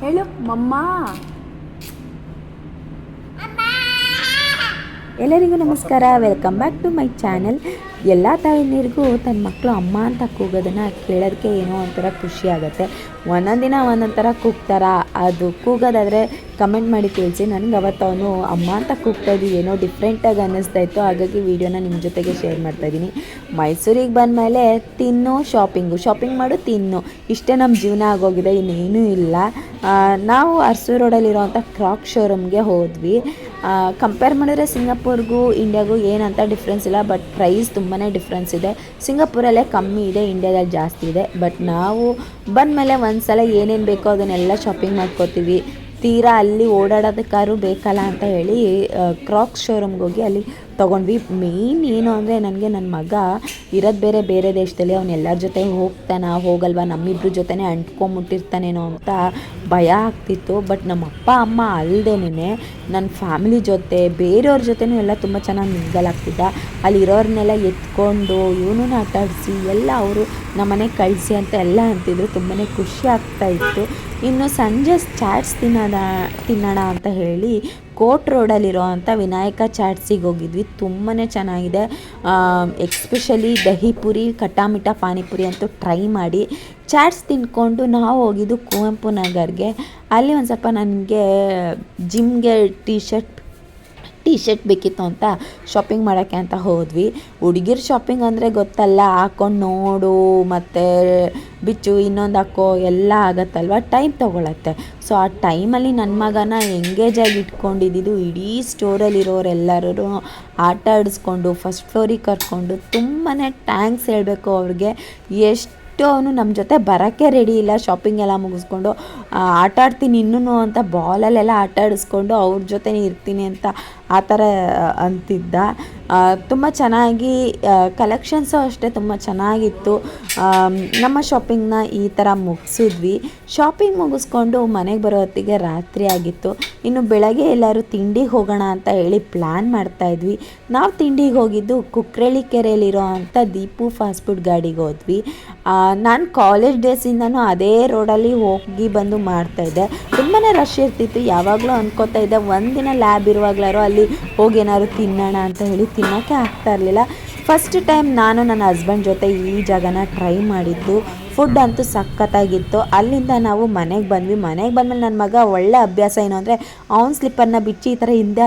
ಹೇಳು ಮಮ್ಮ. ಎಲ್ಲರಿಗೂ ನಮಸ್ಕಾರ. Welcome back to my channel ಎಲ್ಲ ತಾಯಿನಿರಿಗೂ ತನ್ನ ಮಕ್ಕಳು ಅಮ್ಮ ಅಂತ ಕೂಗೋದನ್ನು ಕೇಳೋದಕ್ಕೆ ಏನೋ ಒಂಥರ ಖುಷಿ ಆಗುತ್ತೆ. ಒಂದೊಂದು ದಿನ ಒಂದೊಂದು ಥರ ಕೂಗ್ತಾರ. ಅದು ಕೂಗೋದಾದರೆ ಕಮೆಂಟ್ ಮಾಡಿ ತಿಳಿಸಿ. ನನಗೆ ಅವತ್ತು ಅವನು ಅಮ್ಮ ಅಂತ ಕೂಗ್ತಾ ಇದ್ದು ಏನೋ ಡಿಫ್ರೆಂಟಾಗಿ ಅನ್ನಿಸ್ತಾ ಇತ್ತು. ಹಾಗಾಗಿ ವಿಡಿಯೋನ ನಿಮ್ಮ ಜೊತೆಗೆ ಶೇರ್ ಮಾಡ್ತಾ ಇದ್ದೀನಿ ಮೈಸೂರಿಗೆ ಬಂದಮೇಲೆ ತಿನ್ನು ಶಾಪಿಂಗು ಶಾಪಿಂಗ್ ಮಾಡು, ತಿನ್ನು. ಇಷ್ಟೇ ನಮ್ಮ ಜೀವನ ಆಗೋಗಿದೆ. ಇನ್ನೇನೂ ಇಲ್ಲ. ನಾವು ಅರ್ಸೂರು ರೋಡಲ್ಲಿರೋವಂಥ ಕ್ರಾಕ್ ಶೋರೂಮ್ಗೆ ಹೋದ್ವಿ. ಕಂಪೇರ್ ಮಾಡಿದ್ರೆ ಸಿಂಗಾಪುರ್ಗೂ ಇಂಡಿಯಾಗೂ ಏನಂತ ಡಿಫ್ರೆನ್ಸ್ ಇಲ್ಲ ಬಟ್ ಪ್ರೈಸ್ ತುಂಬಾ ಡಿಫ್ರೆನ್ಸ್ ಇದೆ. ಸಿಂಗಾಪುರಲ್ಲೇ ಕಮ್ಮಿ ಇದೆ ಇಂಡಿಯಾದಲ್ಲಿ ಜಾಸ್ತಿ ಇದೆ ಬಟ್ ನಾವು ಬಂದ್ಮೇಲೆ ಒಂದು ಸಲ ಏನೇನು ಬೇಕೋ ಅದನ್ನೆಲ್ಲ ಶಾಪಿಂಗ್ ಮಾಡ್ಕೋತೀವಿ. ತೀರಾ ಅಲ್ಲಿ ಓಡಾಡೋದಕ್ಕಾದ್ರೂ ಬೇಕಲ್ಲ ಅಂತ ಹೇಳಿ ಕ್ರಾಕ್ಸ್ ಶೋರೂಮ್ಗೆ ಹೋಗಿ ಅಲ್ಲಿ ತೊಗೊಂಡ್ವಿ. ಮೇಯ್ನ್ ಏನು ಅಂದರೆ ನನಗೆ ನನ್ನ ಮಗ ಇರೋದು ಬೇರೆ ಬೇರೆ ದೇಶದಲ್ಲಿ ಅವ್ನು ಎಲ್ಲರ ಜೊತೆ ಹೋಗ್ತಾನ, ಹೋಗಲ್ವಾ? ನಮ್ಮಿಬ್ರ ಜೊತೆನೇ ಅಂಟ್ಕೊಂಬಿಟ್ಟಿರ್ತಾನೇನೋ ಅಂತ ಭಯ ಆಗ್ತಿತ್ತು. ಬಟ್ ನಮ್ಮ ಅಪ್ಪ ಅಮ್ಮ ಅಲ್ಲದೇನೆ ನನ್ನ ಫ್ಯಾಮಿಲಿ ಜೊತೆ, ಬೇರೆಯವ್ರ ಜೊತೆನೂ ಎಲ್ಲ ತುಂಬ ಚೆನ್ನಾಗಿ ಮಿಂಗಲ್ ಆಗ್ತಿದ್ದ. ಅಲ್ಲಿರೋರ್ನೆಲ್ಲ ಎತ್ಕೊಂಡು ಇವನು ಆಟಾಡಿಸಿ ಎಲ್ಲ ಅವರು ನಮ್ಮನೆ ಕಳಿಸಿ ಅಂತ ಎಲ್ಲ ಅಂತಿದ್ರು. ತುಂಬಾ ಖುಷಿ ಆಗ್ತಾ ಇತ್ತು. ಇನ್ನು ಸಂಜೆ ಚಾಟ್ಸ್ ತಿನ್ನೋಣ ತಿನ್ನೋಣ ಅಂತ ಹೇಳಿ ಕೋಟ್ ರೋಡಲ್ಲಿರೋ ಅಂಥ ವಿನಾಯಕ ಚಾಟ್ಸಿಗೆ ಹೋಗಿದ್ವಿ. ತುಂಬಾ ಚೆನ್ನಾಗಿದೆ. ಎಕ್ಸ್ಪೆಷಲಿ ದಹಿ ಪುರಿ ಕಟಾಮಿಟ ಪಾನಿಪುರಿ ಅಂತೂ ಟ್ರೈ ಮಾಡಿ. ಚಾಟ್ಸ್ ತಿನ್ಕೊಂಡು ನಾವು ಹೋಗಿದ್ದು ಕುವೆಂಪು ನಗರ್ಗೆ. ಅಲ್ಲಿ ಒಂದು ಸ್ವಲ್ಪ ನನಗೆ ಜಿಮ್ಗೆ ಟಿ ಶರ್ಟ್ ಟಿ ಶರ್ಟ್ ಬೇಕಿತ್ತು ಅಂತ ಶಾಪಿಂಗ್ ಮಾಡೋಕ್ಕೆ ಅಂತ ಹೋದ್ವಿ. ಹುಡುಗಿರ್ ಶಾಪಿಂಗ್ ಅಂದರೆ ಗೊತ್ತಲ್ಲ, ಹಾಕೊಂಡು ನೋಡು, ಮತ್ತು ಬಿಚ್ಚು, ಇನ್ನೊಂದು ಹಾಕೋ, ಎಲ್ಲ ಆಗತ್ತಲ್ವ? ಟೈಮ್ ತೊಗೊಳತ್ತೆ. ಸೊ ಆ ಟೈಮಲ್ಲಿ ನನ್ನ ಮಗನ ಎಂಗೇಜ್ ಆಗಿ ಇಟ್ಕೊಂಡಿದ್ದು ಇಡೀ ಸ್ಟೋರಲ್ಲಿರೋರೆಲ್ಲರೂ ಆಟ ಆಡಿಸ್ಕೊಂಡು ಫಸ್ಟ್ ಫ್ಲೋರಿಗೆ ಕರ್ಕೊಂಡು ತುಂಬಾ ಟ್ಯಾಂಕ್ಸ್ ಹೇಳಬೇಕು ಅವ್ರಿಗೆ. ಎಷ್ಟು ಅವನು ನಮ್ಮ ಜೊತೆ ಬರೋಕ್ಕೆ ರೆಡಿ ಇಲ್ಲ ಶಾಪಿಂಗ್ ಎಲ್ಲ ಮುಗಿಸ್ಕೊಂಡು ಆಟ ಆಡ್ತೀನಿ ಇನ್ನೂ ಅಂತ ಬಾಲಲ್ಲೆಲ್ಲ ಆಟ ಆಡಿಸ್ಕೊಂಡು ಅವ್ರ ಜೊತೆನೇ ಇರ್ತೀನಿ ಅಂತ ಆ ಥರ ಅಂತಿದ್ದ. ತುಂಬ ಚೆನ್ನಾಗಿ ಕಲೆಕ್ಷನ್ಸು ಅಷ್ಟೇ ತುಂಬ ಚೆನ್ನಾಗಿತ್ತು. ನಮ್ಮ ಶಾಪಿಂಗ್ನ ಈ ಥರ ಮುಗಿಸಿದ್ವಿ. ಶಾಪಿಂಗ್ ಮುಗಿಸ್ಕೊಂಡು ಮನೆಗೆ ಬರೋ ಹೊತ್ತಿಗೆ ರಾತ್ರಿ ಆಗಿತ್ತು. ಇನ್ನು ಬೆಳಗ್ಗೆ ಎಲ್ಲರೂ ತಿಂಡಿಗೆ ಹೋಗೋಣ ಅಂತ ಹೇಳಿ ಪ್ಲ್ಯಾನ್ ಮಾಡ್ತಾಯಿದ್ವಿ ನಾವು ತಿಂಡಿಗೆ ಹೋಗಿದ್ದು ಕುಕ್ರಳ್ಳಿ ಕೆರೆಯಲ್ಲಿರೋ ಅಂಥ ದೀಪು ಫಾಸ್ಟ್ ಫುಡ್ ಗಾಡಿಗೆ ಹೋದ್ವಿ. ನಾನು ಕಾಲೇಜ್ ಡೇಸಿಂದನೂ ಅದೇ ರೋಡಲ್ಲಿ ಹೋಗಿ ಬಂದು ಮಾಡ್ತಾಯಿದ್ದೆ ತುಂಬಾ ರಶ್ ಇರ್ತಿತ್ತು. ಯಾವಾಗಲೂ ಅಂದ್ಕೋತಾ ಇದ್ದೆ ಒಂದಿನ ಲ್ಯಾಬ್ ಇರುವಾಗ್ಲಾರು ಅಲ್ಲಿ ಹೋಗಿ ಏನಾದ್ರು ತಿನ್ನೋಣ ಅಂತ ಹೇಳಿ ತಿನ್ನೋಕ್ಕೆ ಆಗ್ತಾ ಇರಲಿಲ್ಲ. ಫಸ್ಟ್ ಟೈಮ್ ನಾನು ನನ್ನ ಹಸ್ಬೆಂಡ್ ಜೊತೆ ಈ ಜಾಗನ ಟ್ರೈ ಮಾಡಿದ್ದು. ಫುಡ್ ಅಂತೂ ಸಖತ್ತಾಗಿತ್ತು. ಅಲ್ಲಿಂದ ನಾವು ಮನೆಗೆ ಬಂದ್ವಿ. ಮನೆಗೆ ಬಂದಮೇಲೆ ನನ್ನ ಮಗ ಒಳ್ಳೆ ಅಭ್ಯಾಸ ಏನು ಅಂದರೆ, ಅವ್ನ ಸ್ಲಿಪ್ಪರ್ನ ಬಿಚ್ಚಿ ಈ ಥರ ಹಿಂದೆ